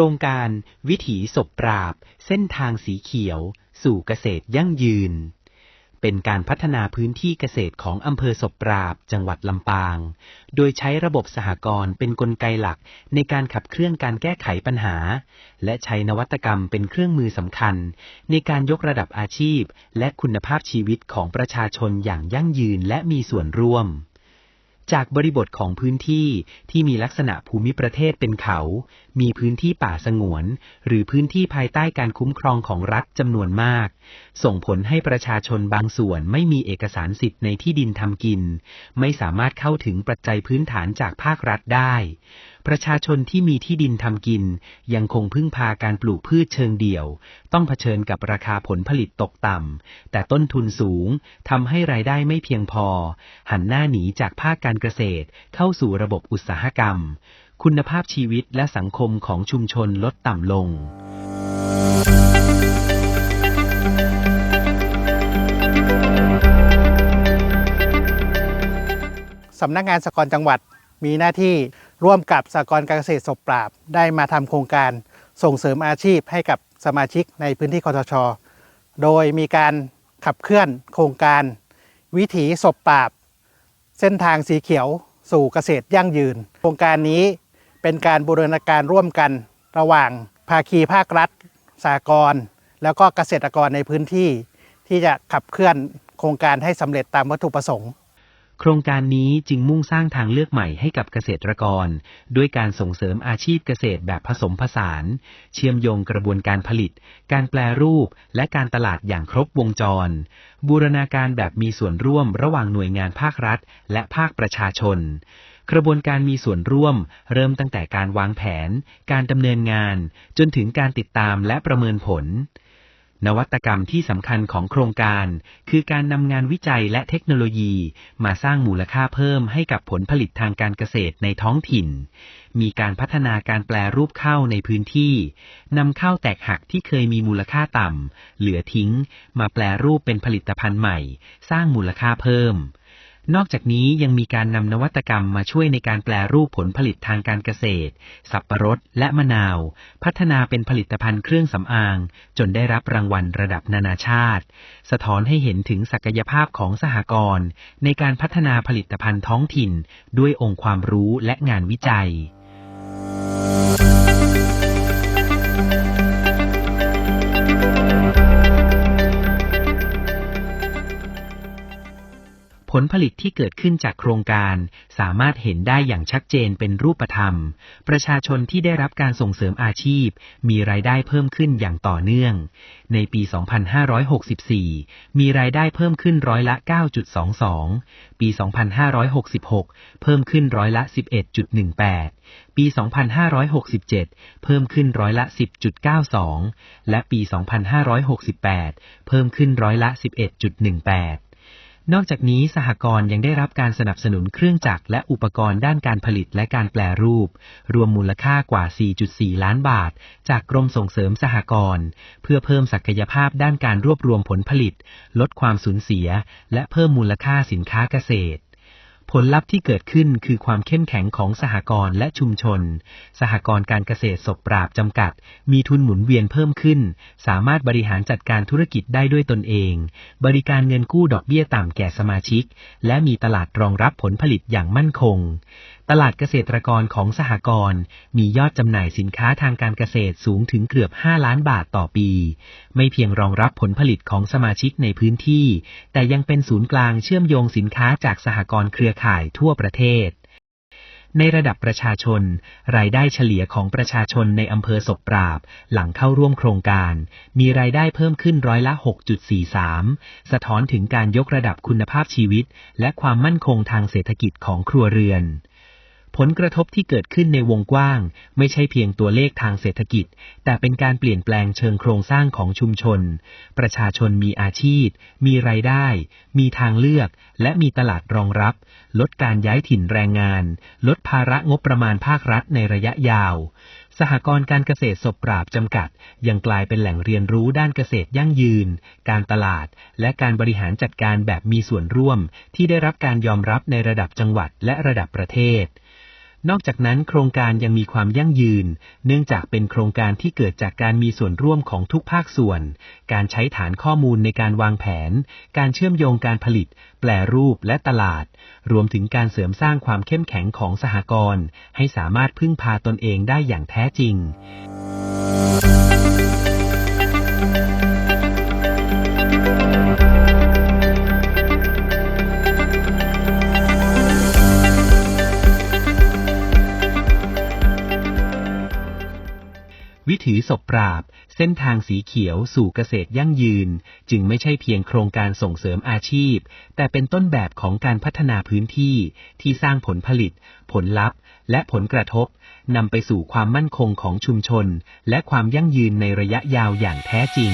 ครงการวิถีศพปราบ เส้นทางสีเขียว สู่เกษตรยั่งยืน เป็นการพัฒนาพื้นที่เกษตรของอำเภอศพปราบ จังหวัดลำปาง โดยใช้ระบบสหกรณ์เป็นนกลไกหลักในการขับเคลื่อนการแก้ไขปัญหา และใช้นวัตกรรมเป็นเครื่องมือสำคัญ ในการยกระดับอาชีพ และคุณภาพชีวิตของประชาชนอย่างยั่งยืนและมีส่วนร่วม จากบริบทของพื้นที่ที่มีลักษณะภูมิประเทศเป็นเขา มีพื้นที่ป่าสงวน หรือพื้นที่ภายใต้การคุ้มครองของรัฐจำนวนมาก ส่งผลให้ประชาชนบางส่วนไม่มีเอกสารสิทธิ์ในที่ดินทำกิน ไม่สามารถเข้าถึงปัจจัยพื้นฐานจากภาครัฐได้ ประชาชนที่มีที่ดินทำกิน ยังคงพึ่งพาการปลูกพืชเชิงเดี่ยว ต้องเผชิญกับราคาผลผลิตตกต่ำ แต่ต้นทุนสูงทำให้รายได้ไม่เพียงพอ หันหน้าหนีจากภาคการเกษตร เข้าสู่ระบบอุตสาหกรรม คุณภาพชีวิตและสังคมของชุมชนลดต่ำลงสำนักงานสกรจังหวัดมีหน้าที่ ร่วมกับสหกรการเกษตรศพปราบ ได้มาทำโครงการส่งเสริมอาชีพให้กับสมาชิกในพื้นที่คอทช โดยมีการขับเคลื่อนโครงการ วิถีศพปราบ เส้นทางสีเขียวสู่เกษตรยั่งยืน โครงการนี้เป็นการบูรณาการร่วมกันระหว่างภาคีภาครัฐสหกรแล้วก็เกษตรกรในพื้นที่ ที่จะขับเคลื่อนโครงการให้สำเร็จตามวัตถุประสงค์ โครงการนี้จึงมุ่งสร้างทางเลือกใหม่ให้กับเกษตรกร ด้วยการส่งเสริมอาชีพเกษตรแบบผสมผสาน เชื่อมโยงกระบวนการผลิต การแปลรูป และการตลาดอย่างครบวงจร บูรณาการแบบมีส่วนร่วมระหว่างหน่วยงานภาครัฐ และภาคประชาชนกระบวนการมีส่วนร่วม เริ่มตั้งแต่การวางแผน การดำเนินงาน จนถึงการติดตามและประเมินผล นวัตกรรมที่สำคัญของโครงการ คือการนำงานวิจัยและเทคโนโลยี มาสร้างมูลค่าเพิ่มให้กับผลผลิตทางการเกษตรในท้องถิ่น มีการพัฒนาการแปลรูปข้าวในพื้นที่นำข้าวแตกหักที่เคยมีมูลค่าต่ำเหลือทิ้ง มาแปลรูปเป็นผลิตภัณฑ์ใหม่ สร้างมูลค่าเพิ่ม นอกจากนี้ยังมีการนำนวัตกรรมมาช่วยในการแปลรูปผลผลิตทางการเกษตร สับประรดและมะนาว พัฒนาเป็นผลิตภัณฑ์เครื่องสำอาง จนได้รับรางวัลระดับนานาชาติ สะท้อนให้เห็นถึงศักยภาพของสหกรณ์ในการพัฒนาผลิตภัณฑ์ท้องถิ่น ด้วยองค์ความรู้และงานวิจัย ลผลิตที่เกิดขึ้นจากโครงการ สามารถเห็นได้อย่างชัดเจนเป็นรูปธรรม ประชาชนที่ได้รับการส่งเสริมอาชีพ มีรายได้เพิ่มขึ้นอย่างต่อเนื่อง ในปี 2564 มีรายได้เพิ่มขึ้นร้อยละ 9.22 ปี 2566 เพิ่มขึ้นร้อยละ 11.18 ปี 2567 เพิ่มขึ้นร้อยละ 10.92 และปี 2568 เพิ่มขึ้นร้อยละ 11.18 นอกจากนี้สหกรณ์ยังได้รับการสนับสนุนเครื่องจักรและอุปกรณ์ด้านการผลิตและการแปลรูป รวมมูลค่ากว่า 4.4 ล้านบาท จากกรมส่งเสริมสหกรณ์เพื่อเพิ่มศักยภาพด้านการรวบรวมผลผลิต ลดความสูญเสีย และเพิ่มมูลค่าสินค้าเกษตร ผลลัพธ์ที่เกิดขึ้นคือความเข้มแข็งของสหกรณ์และชุมชน สหกรณ์การเกษตรศพปราบจำกัด มีทุนหมุนเวียนเพิ่มขึ้น สามารถบริหารจัดการธุรกิจได้ด้วยตนเอง บริการเงินกู้ดอกเบี้ยต่ำแก่สมาชิก และมีตลาดรองรับผลผลิตอย่างมั่นคง ตลาดเกษตรกรของสหกรณ์มียอดจำหน่ายสินค้าทางการเกษตรสูงถึงเกือบ 5 ล้านบาทต่อปี ไม่เพียงรองรับผลผลิตของสมาชิกในพื้นที่ แต่ยังเป็นศูนย์กลางเชื่อมโยงสินค้าจากสหกรณ์เครือข่ายทั่วประเทศ ในระดับประชาชน รายได้เฉลี่ยของประชาชนในอำเภอศพปราบ หลังเข้าร่วมโครงการ มีรายได้เพิ่มขึ้นร้อยละ 6.43 สะท้อนถึงการยกระดับคุณภาพชีวิต และความมั่นคงทางเศรษฐกิจของครัวเรือน ผลกระทบที่เกิดขึ้นในวงกว้าง ไม่ใช่เพียงตัวเลขทางเศรษฐกิจ แต่เป็นการเปลี่ยนแปลงเชิงโครงสร้างของชุมชน ประชาชนมีอาชีพ มีรายได้ มีทางเลือก และมีตลาดรองรับ ลดการย้ายถิ่นแรงงาน ลดภาระงบประมาณภาครัฐในระยะยาว สหกรณ์การเกษตรศพปราบจำกัด ยังกลายเป็นแหล่งเรียนรู้ด้านเกษตรยั่งยืน การตลาด และการบริหารจัดการแบบมีส่วนร่วม ที่ได้รับการยอมรับในระดับจังหวัดและระดับประเทศ นอกจากนั้นโครงการยังมีความยั่งยืน เนื่องจากเป็นโครงการที่เกิดจากการมีส่วนร่วมของทุกภาคส่วน การใช้ฐานข้อมูลในการวางแผน การเชื่อมโยงการผลิต แปลรูปและตลาด รวมถึงการเสริมสร้างความเข้มแข็งของสหกรณ์ให้สามารถพึ่งพาตนเองได้อย่างแท้จริง ถีศพปราบ เส้นทางสีเขียวสู่เกษตรยั่งยืน จึงไม่ใช่เพียงโครงการส่งเสริมอาชีพ แต่เป็นต้นแบบของการพัฒนาพื้นที่ที่สร้างผลผลิต ผลลัพธ์ และผลกระทบนำไปสู่ความมั่นคงของชุมชน และความยั่งยืนในระยะยาวอย่างแท้จริง